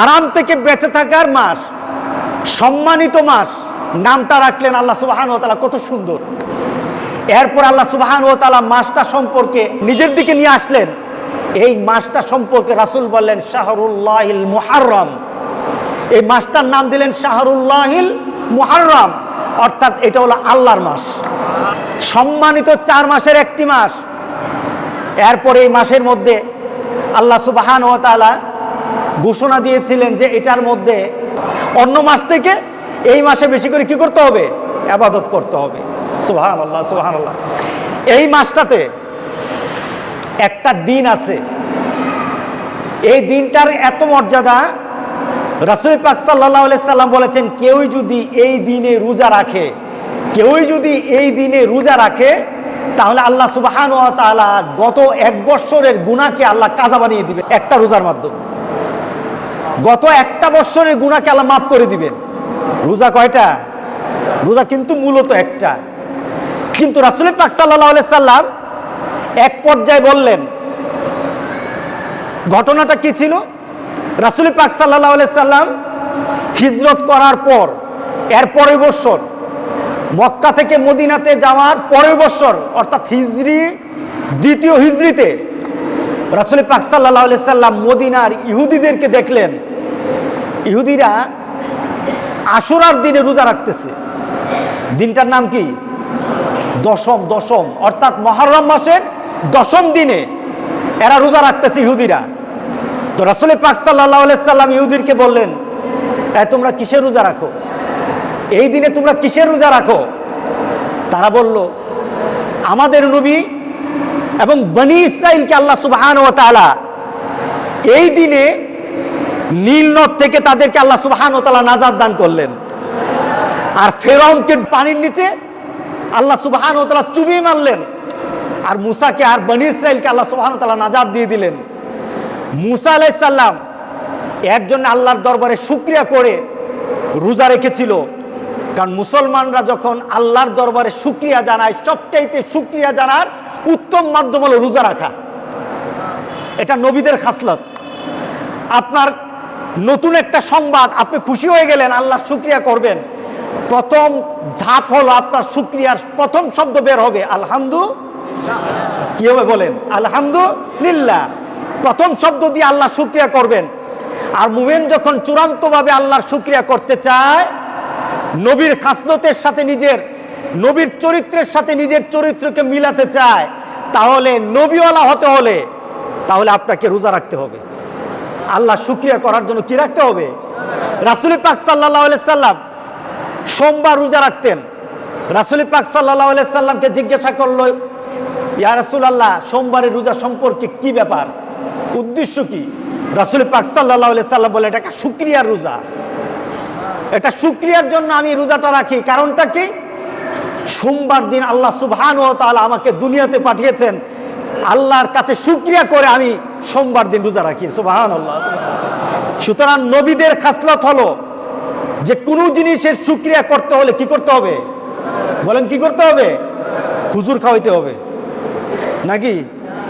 হারাম থেকে বেঁচে থাকার মাস, সম্মানিত মাস, নামটা রাখলেন আল্লাহ সুবাহান ও তালা কত সুন্দর। এরপর আল্লাহ সুবাহান ও তালা মাসটা সম্পর্কে নিজের দিকে নিয়ে আসলেন। এই মাসটা সম্পর্কে রাসুল বললেন, শাহরুল্লাহিল মুহাররম। এই মাসটার নাম দিলেন, শাহরুল্লাহিল মুহাররম। অর্থাৎ এটা হলো আল্লাহর মাস। সম্মানিত চার মাসের একটি মাস। এরপর এই মাসের মধ্যে আল্লাহ সুবাহান ও তালা ঘোষণা দিয়েছিলেন যে এটার মধ্যে অন্য মাস থেকে এই মাসে বেশি করে কি করতে হবে? আবাদত করতে হবে। সুবাহান আল্লাহ সুবাহান আল্লাহ এই মাসটাতে একটা দিন আছে। এই দিনটার এত মর্যাদা, রাসুল পাক সাল্লাহ সাল্লাম বলেছেন, কেউই যদি এই দিনে রোজা রাখে, কেউই যদি এই দিনে রোজা রাখে, তাহলে আল্লাহ সুবাহান গত এক বৎসরের গুণাকে আল্লাহ কাজা বানিয়ে দিবে একটা রোজার মাধ্যমে। গত একটা বৎসরের গুণাকে আল্লাহ মাফ করে দিবেন। রোজা কয়টা? রোজা কিন্তু মূলত একটা। কিন্তু রাসুল পাক সাল্লাহ সাল্লাম এক পর্যায়ে বললেন, ঘটনাটা কি ছিল? রাসুল পাক সাল্লাহ সাল্লাম হিজরত করার পর, এর পরের বৎসর মক্কা থেকে মদিনাতে যাওয়ার পরের বৎসর অর্থাৎ হিজরি, দ্বিতীয় হিজরিতে রাসুল পাক সাল্লাহ সাল্লাম মদিনার ইহুদিদেরকে দেখলেন ইহুদিরা আশুরার দিনে রোজা রাখতেছে। দিনটার নাম কি? দশম দশম। অর্থাৎ মহরম মাসের দশম দিনে এরা রোজা রাখতেছে ইহুদিরা। তো রাসুল পাক সাল্লাহ সাল্লাম ইহুদিরকে বললেন, এ, তোমরা কিসের রোজা রাখো? এই দিনে তোমরা কিসের রোজা রাখো? তারা বলল, আমাদের নবী এবং বনি ইসরাইলকে আল্লাহ সুবহান ও এই দিনে নীল নদ থেকে তাদেরকে আল্লাহ সুবহান ও তাআলা নাজাদ দান করলেন। আর ফেরাউনকে পানির নিচে আল্লাহ সুবহান ও তাআলা চুবিয়ে মারলেন। আর মুসাকে আর বনি ইসরাইলকে আল্লাহ সুবহান ও তাআলা নাজাদ দিয়ে দিলেন। মুসা আলাইসাল্লাম এর জন্য আল্লাহর দরবারে শুক্রিয়া করে রোজা রেখেছিল। কারণ মুসলমানরা যখন আল্লাহর দরবারে শুক্রিয়া জানায়, সবচাইতে শুক্রিয়া জানার উত্তম মাধ্যম হলো রোজা রাখা। এটা নবীদের খাসলত। আপনার নতুন একটা সংবাদ, আপনি খুশি হয়ে গেলেন, আল্লাহ শুক্রিয়া করবেন। প্রথম ধাপ হলো আপনার শুক্রিয়ার প্রথম শব্দ বের হবে আলহামদু কি হবে বলেন? আলহামদুলিল্লাহ। প্রথম শব্দ দিয়ে আল্লাহ শুক্রিয়া করবেন। আর মুমেন যখন চূড়ান্তভাবে আল্লাহর শুক্রিয়া করতে চায়, নবীর খাসলতের সাথে নিজের, নবীর চরিত্রের সাথে নিজের চরিত্রকে মিলাতে চায়, তাহলে নবীওয়ালা হতে হলে, তাহলে আপনাকে রোজা রাখতে হবে। আল্লাহ শুক্রিয়া করার জন্য কি রাখতে হবে? রাসুল পাক সাল্লাহ সাল্লাম সোমবার রোজা রাখতেন। রাসুল পাক সাল্লাহ সাল্লামকে জিজ্ঞাসা করল, ইয়া রাসুল আল্লাহ সোমবারের রোজা সম্পর্কে কি ব্যাপার? উদ্দেশ্য কি? রাসুল পাক সাল্লাহ সাল্লাম বলে এটা একটা শুক্রিয়ার রোজা। এটা শুক্রিয়ার জন্য আমি রোজাটা রাখি। কারণটা কি? সোমবার দিন আল্লাহ সুবহান ও তাআলা আমাকে দুনিয়াতে পাঠিয়েছেন। আল্লাহর কাছে শুক্রিয়া করে আমি সোমবার দিন রোজা রাখি সুবহান আল্লাহ সুতরাং নবীদের খাসলত হলো যে কোনো জিনিসের শুক্রিয়া করতে হলে কি করতে হবে? বলেন কি করতে হবে? হুজুর খাওয়াইতে হবে। নাকি?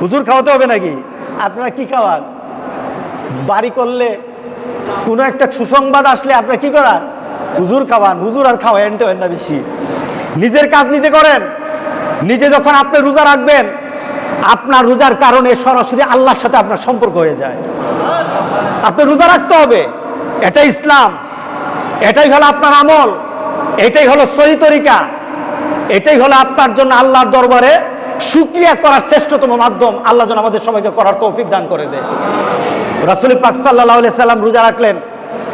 হুজুর খাওয়াতে হবে নাকি? আপনারা কি খাওয়ান? বাড়ি করলে কোনো একটা সুসংবাদ আসলে আপনারা কি করান? হুজুর খাওয়ান। হুজুর আর খাওয়ান টেন না বেশি। নিজের কাজ নিজে করেন। নিজে যখন আপনি রোজা রাখবেন আপনার রোজার কারণে সরাসরি আল্লাহর সাথে আপনার সম্পর্ক হয়ে যায়। আপনি রোজা রাখতে হবে। এটাই ইসলাম। এটাই হলো আপনার আমল। এটাই হলো সহি তরিকা। এটাই হলো আপনার জন্য আল্লাহর দরবারে সুক্রিয়া করার শ্রেষ্ঠতম মাধ্যম। আল্লাহ যেন আমাদের সবাইকে করার তৌফিক দান করে দেয়। রাসুল পাক সাল্লাহ সাল্লাম রোজা রাখলেন,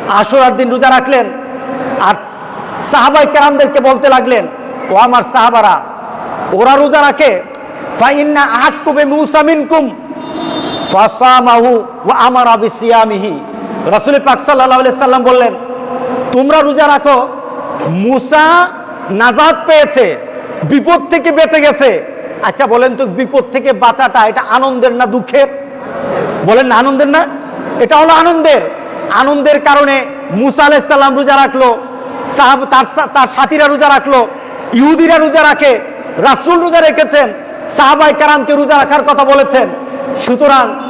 আশুরার দিন রোজা রাখলেন, আর সাহাবাই কেরামদেরকে বলতে লাগলেন, ও আমার সাহাবারা, ওরা রোজা রাখে আলাইহি সাল্লাম বললেন, তোমরা রোজা রাখো, মুসা নাজাত পেয়েছে, বিপদ থেকে বেঁচে গেছে। আচ্ছা বলেন তো বিপদ থেকে বাঁচাটা এটা আনন্দের না দুঃখের? বলেন না আনন্দের না? এটা হলো আনন্দের। আনন্দের কারণে মুসা আলাইসাল্লাম রোজা রাখল, সাহাব তার তার সাথীরা রোজা রাখল, ইহুদিরা রোজা রাখে, রাসুল রোজা রেখেছেন সাহাবাই কারামকে রোজা রাখার কথা বলেছেন। সুতরাং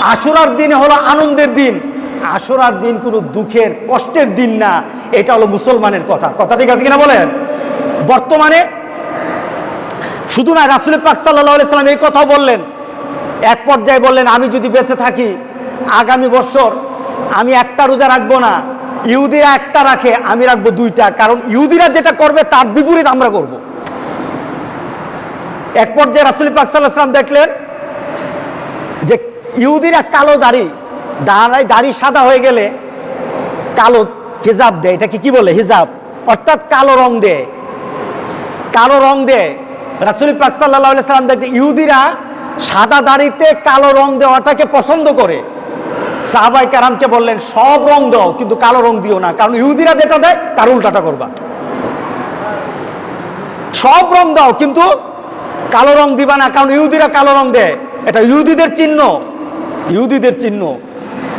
আশুরার দিন হলো আনন্দের দিন। আশরার দিন কোনো দুঃখের, কষ্টের দিন না। এটা হলো মুসলমানের কথা। কথা ঠিক আছে কিনা বলেন? বর্তমানে শুধু না রাসুল পাক সাল্লাহ সাল্লাম এই কথাও বললেন। এক পর্যায়ে বললেন, আমি যদি বেঁচে থাকি, আগামী বছর আমি একটা রোজা রাখব না। ইহুদিরা একটা রাখে, আমি রাখব দুইটা। কারণ ইহুদিরা যেটা করবে, তার বিপরীত আমরা করব। এক পর্যায়ে রাসুল পাক সাল্লাহ সাল্লাম দেখলেন যে ইহুদিরা কালো দাড়ি, দাঁড়ায় দাড়ি সাদা হয়ে গেলে কালো হিজাব দেয়। এটাকে কি বলে? হিজাব। অর্থাৎ কালো রং দেয়। কালো রং দেয়। রাসুল পাক সাল্লাহ সাল্লাম দেখে ইহুদিরা সাদা দাড়িতে কালো রং দেওয়াটাকে পছন্দ করে। সাহাবাই কারামকে বললেন, সব রং দাও, কিন্তু কালো রং দিও না, কারণ ইহুদিরা যেটা দেয়, তার উল্টাটা করবা। সব রং দাও, কিন্তু কালো রং দিবা না, কারণ ইহুদিরা কালো রং দেয়। এটা ইহুদিদের চিহ্ন। ইহুদিদের চিহ্ন।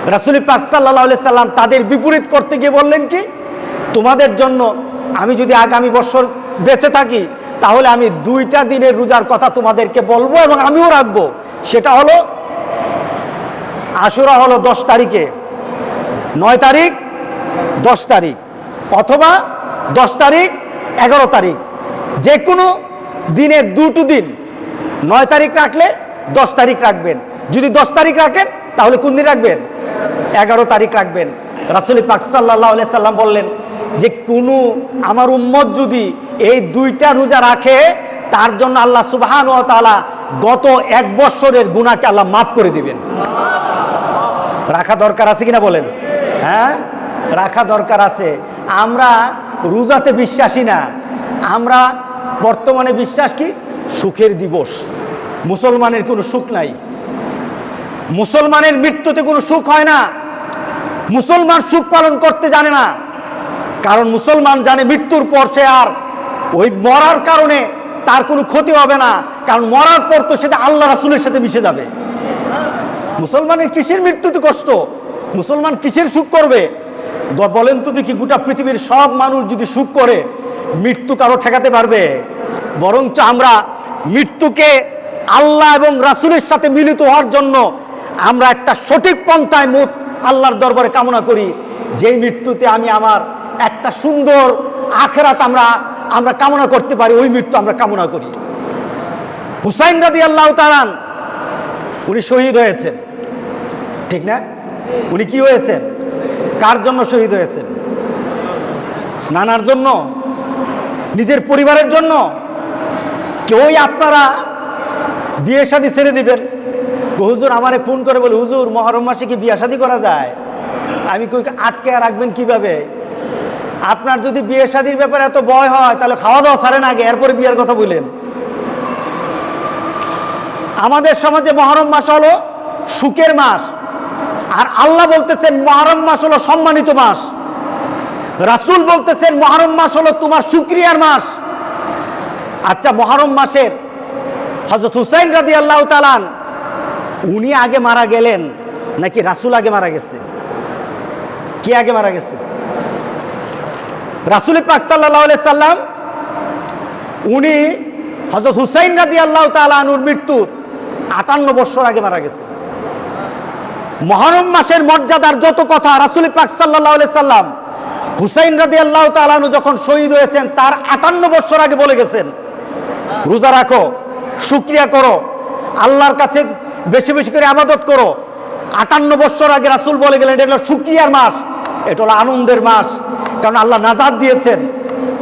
রাসুল পাক সাল্লাহ সাল্লাম তাদের বিপরীত করতে গিয়ে বললেন কি, তোমাদের জন্য আমি যদি আগামী বছর বেঁচে থাকি, তাহলে আমি দুইটা দিনের রোজার কথা তোমাদেরকে বলব এবং আমিও রাখব। সেটা হলো, আশুরা হলো দশ তারিখে। নয় তারিখ, দশ তারিখ। অথবা দশ তারিখ, এগারো তারিখ। যে কোনো দিনের দুটো দিন। নয় তারিখ রাখলে দশ তারিখ রাখবেন। যদি দশ তারিখ রাখেন, তাহলে কোন দিন রাখবেন? এগারো তারিখ রাখবেন। রাসুল পাক সাল্লাহ সাল্লাম বললেন যে, কোনো আমার উম্মত যদি এই দুইটা রোজা রাখে, তার জন্য আল্লাহ সুবাহান ও তালা গত এক বৎসরের গুণাকে আল্লাহ মাফ করে দিবেন। রাখা দরকার আছে কিনা বলেন? হ্যাঁ? রাখা দরকার আছে। আমরা রোজাতে বিশ্বাসী না। আমরা বর্তমানে বিশ্বাস কি? সুখের দিবস। মুসলমানের কোনো সুখ নাই। মুসলমানের মৃত্যুতে কোনো সুখ হয় না। মুসলমান সুখ পালন করতে জানে না। কারণ মুসলমান জানে মৃত্যুর পর সে আর ওই মরার কারণে তার কোনো ক্ষতি হবে না। কারণ মরার পর তো সেটা আল্লাহ রাসুলের সাথে মিশে যাবে। মুসলমানের কিসের মৃত্যুতে কষ্ট? মুসলমান কিসের সুখ করবে? বলেন তো দেখি গোটা পৃথিবীর সব মানুষ যদি সুখ করে মৃত্যু কারও ঠেকাতে পারবে। বরঞ্চ আমরা মৃত্যুকে আল্লাহ এবং রাসুলের সাথে মিলিত হওয়ার জন্য আমরা একটা সঠিক পন্থায় মুখ আল্লাহর দরবারে কামনা করি। যেই মৃত্যুতে আমি আমার একটা সুন্দর আখেরাত আমরা আমরা কামনা করতে পারি, ওই মৃত্যু আমরা কামনা করি। হুসাইন রাদি আল্লাহ তালান উনি শহীদ হয়েছেন। ঠিক না? উনি কি হয়েছেন? কার জন্য শহীদ হয়েছেন? নানার জন্য? নিজের পরিবারের জন্য কেউই আপনারা বিয়ে শাদি ছেড়ে দিবেন। হুজুর আমারে ফোন করে বলে, হুজুর, মহরম মাসে কি বিয়ে শাদি করা যায়? আমি কই, আটকে রাখবেন কীভাবে? আপনার যদি বিয়ে শাদির ব্যাপারে এত ভয় হয়, তাহলে খাওয়া দাওয়া সারেন আগে, এরপরে বিয়ের কথা বললেন। আমাদের সমাজে মহরম মাস হলো সুখের মাস। আর আল্লাহ বলতেছেন, মহরম মাস হলো সম্মানিত মাস। রাসূল বলতেছেন, মহরম মাস হলো তোমার শুক্রিয়ার মাস। আচ্ছা মহরম মাসের হজরত হুসাইন রাদি আল্লাহ তালান উনি আগে মারা গেলেন নাকি রাসূল আগে মারা গেছে? কে আগে মারা গেছে? রাসূল পাক সাল্লাহ সাল্লাম, উনি হজরত হুসাইন রাদি আল্লাহ তালানুর মৃত্যুর আটান্ন বছর আগে মারা গেছে। মহরম মাসের মর্যাদার যত কথা রাসুল পাক সাল্লাহ সাল্লাম হুসাইন রাদি আল্লাহ তালানু যখন শহীদ হয়েছেন, তার আটান্ন বছর আগে বলে গেছেন, রোজা রাখো, শুক্রিয়া করো, আল্লাহর কাছে বেশি বেশি করে আবাদত করো। আটান্ন বছর আগে রাসুল বলে গেলেন, এটা হলো শুক্রিয়ার মাস, এটা হলো আনন্দের মাস, কারণ আল্লাহ নাজাদ দিয়েছেন,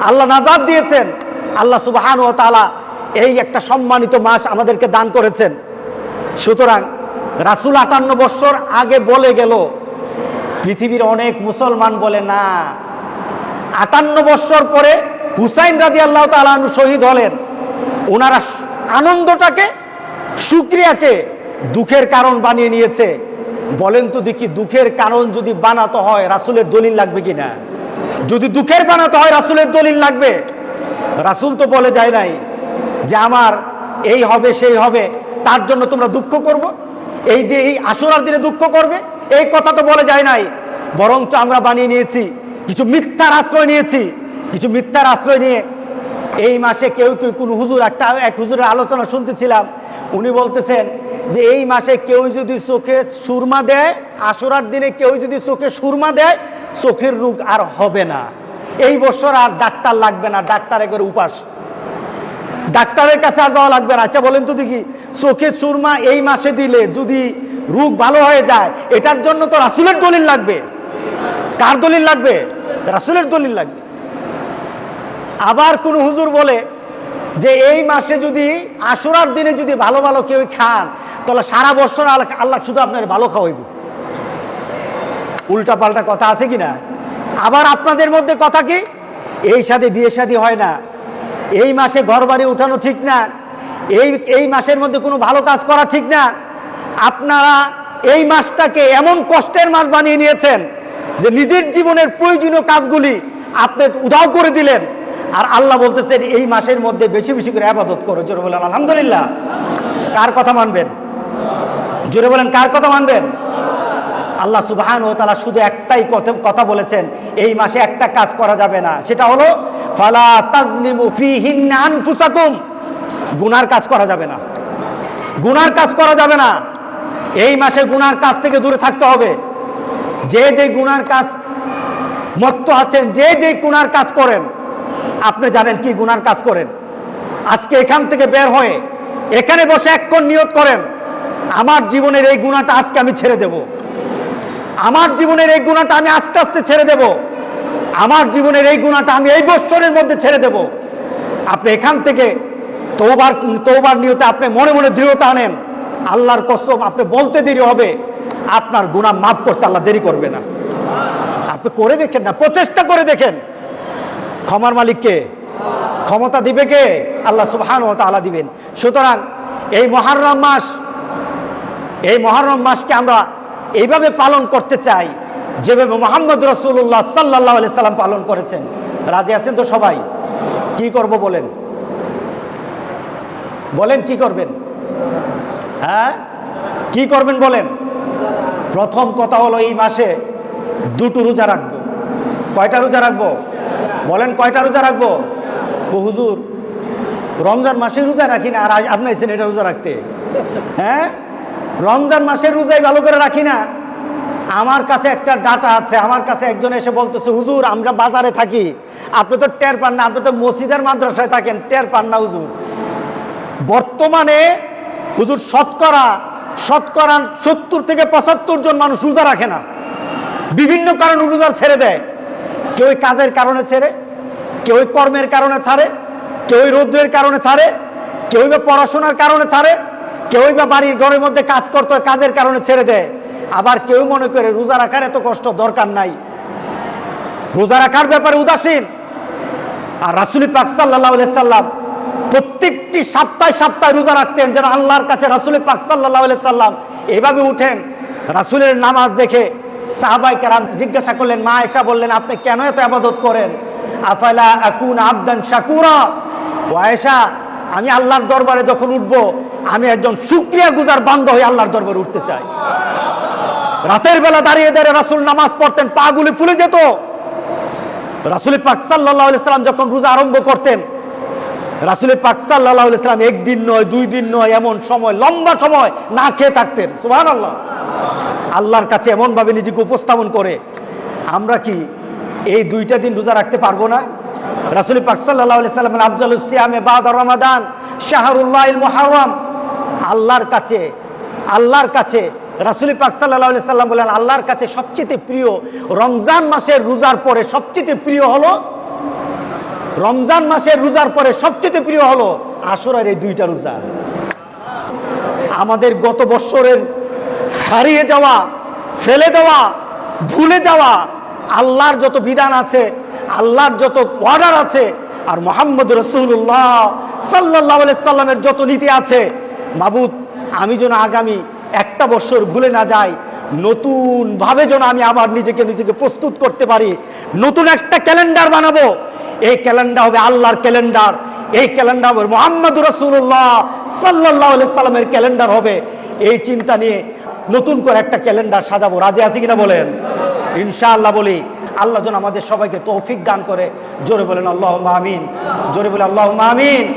আল্লাহ নাজাদ দিয়েছেন, আল্লাহ সুবাহান ও তালা এই একটা সম্মানিত মাস আমাদেরকে দান করেছেন। সুতরাং রাসুল আটান্ন বছর আগে বলে গেল পৃথিবীর অনেক মুসলমান বলে, না। আটান্ন বছর পরে হুসাইন রাজি আল্লাহ তালু শহীদ হলেন। ওনারা আনন্দটাকে, সুক্রিয়াকে দুঃখের কারণ বানিয়ে নিয়েছে। বলেন তো দেখি, দুঃখের কারণ যদি বানাতে হয়, রাসুলের দলিল লাগবে কিনা? যদি দুঃখের বানাতে হয়, রাসুলের দলিল লাগবে? রাসুল তো বলে যায় নাই যে, আমার এই হবে, সেই হবে, তার জন্য তোমরা দুঃখ করব। এই দিয়ে এই আসরার দিনে দুঃখ করবে এই কথা তো বলে যায় নাই। বরঞ্চ আমরা বানিয়ে নিয়েছি, কিছু মিথ্যার আশ্রয় নিয়েছি, কিছু মিথ্যার আশ্রয় নিয়ে। এই মাসে কেউ কেউ কোন হুজুর, একটা এক হুজুরের আলোচনা শুনতেছিলাম, উনি বলতেছেন যে এই মাসে কেউ যদি চোখে সুরমা দেয় আশুরার দিনে কেউ যদি চোখে সুরমা দেয়, চোখের রোগ আর হবে না। এই বছর আর ডাক্তার লাগবে না ডাক্তার একবার উপাস। ডাক্তারের কাছে আর যাওয়া লাগবে না। আচ্ছা বলেন তো দেখি, চোখে সুরমা এই মাসে দিলে যদি রোগ ভালো হয়ে যায়, এটার জন্য তো রাসুলের দলিল লাগবে। কার দলিল লাগবে? রাসুলের দলিল লাগবে। আবার কোন হুজুর বলে যে এই মাসে যদি আশুরার দিনে যদি ভালো ভালো কেউ খান, তাহলে সারা বছর আল্লাহ শুধু আপনার ভালো খাওয়াইব। উল্টা পাল্টা কথা আছে কি না আবার আপনাদের মধ্যে কথা কি? এই সাথে বিয়ে শাদী হয় না। এই মাসে ঘর বাড়ি উঠানো ঠিক না। এই এই মাসের মধ্যে কোনো ভালো কাজ করা ঠিক না। আপনারা এই মাসটাকে এমন কষ্টের মাস বানিয়ে নিয়েছেন যে নিজের জীবনের প্রয়োজনীয় কাজগুলি আপনি উদাও করে দিলেন। আর আল্লাহ বলতেছেন, এই মাসের মধ্যে বেশি বেশি করে আবাদত করো। জোরে বলেন, আলহামদুলিল্লাহ। কার কথা মানবেন? জোরে বলেন, কার কথা মানবেন? আল্লাহ সুবহান ও তারা শুধু একটাই কথা বলেছেন, এই মাসে একটা কাজ করা যাবে না। সেটা হলো, ফালা তাজলিমু আনফুসাকুম। গুনার কাজ করা যাবে না। গুনার কাজ করা যাবে না। এই মাসে গুনার কাজ থেকে দূরে থাকতে হবে। যে যে গুনার কাজ মত্ত আছেন, যে যে গুনার কাজ করেন, আপনি জানেন কি গুনার কাজ করেন। আজকে এখান থেকে বের হয়ে এখানে বসে এক্ষণ নিয়ত করেন, আমার জীবনের এই গুণাটা আজকে আমি ছেড়ে দেব। আমার জীবনের এই গুণাটা আমি আস্তে আস্তে ছেড়ে দেব। আমার জীবনের এই গুণাটা আমি এই বৎসরের মধ্যে ছেড়ে দেব। আপনি এখান থেকে তৌবার তৌবার নিয়তে আপনি মনে মনে দৃঢ়তা আনেন। আল্লাহর কসম, আপনি বলতে দেরি হবে। আপনার গুণা মাফ করতে আল্লাহ দেরি করবে না। আপনি করে দেখেন না, প্রচেষ্টা করে দেখেন। ক্ষমার মালিককে ক্ষমতা দিবে কে? আল্লাহ সুবহান ও তাআলা দিবেন। সুতরাং এই মহারম মাস, এই মহারম মাসকে আমরা এইভাবে পালন করতে চাই, যেভাবে মোহাম্মদ রসুল্লাহ সাল্লাহ সাল্লাম পালন করেছেন। রাজি আছেন তো সবাই? কি করব বলেন? বলেন কি করবেন? হ্যাঁ? কি করবেন বলেন? প্রথম কথা হলো এই মাসে দুটো রোজা রাখব। কয়টা রোজা রাখব? বলেন কয়টা রোজা রাখব? হুজুর, রমজান মাসে রোজা রাখি না, আর আপনি এসেছেন এটা রোজা রাখতে। হ্যাঁ? রমজান মাসের রোজাই ভালো করে রাখি না। আমার কাছে একটা ডাটা আছে, আমার কাছে একজন এসে বলতেছে, হুজুর, আমরা বাজারে থাকি। আপনি তো টের পান না, আপনি তো মসজিদের মাদ্রাসায় থাকেন, টের পান না হুজুর। বর্তমানে হুজুর, শতকরা শতকরা সত্তর থেকে পঁচাত্তর জন মানুষ রোজা রাখে না। বিভিন্ন কারণে রোজা ছেড়ে দেয়। কেউ কাজের কারণে ছেড়ে, কেউ কর্মের কারণে ছাড়ে, কেউ রৌদ্রের কারণে ছাড়ে, কেউ বা পড়াশোনার কারণে ছাড়ে, কেউ বা বাড়ির ঘরের মধ্যে কাজ করতে কাজের কারণে ছেড়ে দেয়। আবার কেউ মনে করে রোজা রাখার এত কষ্ট দরকার নাই। রোজা রাখার ব্যাপারে উদাসীন। আর রাসুলি পাক সাল্লাহ সাল্লাম প্রত্যেকটি সপ্তাহে সপ্তাহে রোজা রাখতেন যেন আল্লাহর কাছে রাসুলি পাক সাল্লাহ সাল্লাম এভাবে উঠেন, রাসুলের নামাজ দেখে সাহাবাই কেরাম জিজ্ঞাসা করলেন, মা এসা বললেন, আপনি কেন এত আবাদত করেন? আফালা আকুন আবদান শাকুরা? ও আয়েশা, আমি আল্লাহর দরবারে যখন উঠবো, আমি একজন সুক্রিয়া গুজার বান্ধ হয়ে আল্লাহর দরবারে উঠতে চাই। রাতের বেলা দাঁড়িয়ে দাঁড়িয়ে রাসুল নামাজ পড়তেন, পা গুলি ফুলে যেত। রাসুল পাক সাল্লাহ ইসলাম যখন রোজা আরম্ভ করতেন রাসুল পাক সাল্লাহ ইসলাম একদিন নয়, দুই দিন নয়, এমন সময়, লম্বা সময় না খেয়ে থাকতেন। সুহান আল্লাহ আল্লাহর কাছে এমনভাবে নিজেকে উপস্থাপন করে, আমরা কি এই দুইটা দিন রোজা রাখতে পারব না? রাসুল পাক সাল্লাহ আফজাল সিয়ামে বাদ রমাদান শাহরুল্লাহ মুহারম আল্লাহর কাছে আল্লাহর কাছে রাসুল পাক সাল্লাহ সাল্লাম বলেন, আল্লাহর কাছে সবচেয়ে প্রিয় রমজান মাসের রোজার পরে সবচেয়ে প্রিয় হলো রমজান মাসের রোজার পরে সবচেয়ে প্রিয় হলো আসরের এই দুইটা রোজা। আমাদের গত বৎসরের হারিয়ে যাওয়া, ফেলে দেওয়া, ভুলে যাওয়া আল্লাহর যত বিধান আছে, আল্লাহর যত অর্ডার আছে, আর মোহাম্মদ রসুল্লাহ সাল্লাহ সাল্লামের যত নীতি আছে, মাবুদ, আমি যেন আগামী একটা বছর ভুলে না যাই, নতুনভাবে যেন আমি আবার নিজেকে নিজেকে প্রস্তুত করতে পারি, নতুন একটা ক্যালেন্ডার বানাবো এই ক্যালেন্ডার হবে আল্লাহর ক্যালেন্ডার। এই ক্যালেন্ডার হবে মোহাম্মদ রসুল্লাহ সাল্লাহ সাল্লামের ক্যালেন্ডার হবে। এই চিন্তা নিয়ে নতুন করে একটা ক্যালেন্ডার সাজাবো। রাজি আছি কিনা বলেন? ইনশাআল্লাহ বলি, আল্লাহ যেন আমাদের সবাইকে তৌফিক দান করে। জোরে বলেন আল্লাহ আমিন। জোরে বলে আল্লাহ আমিন।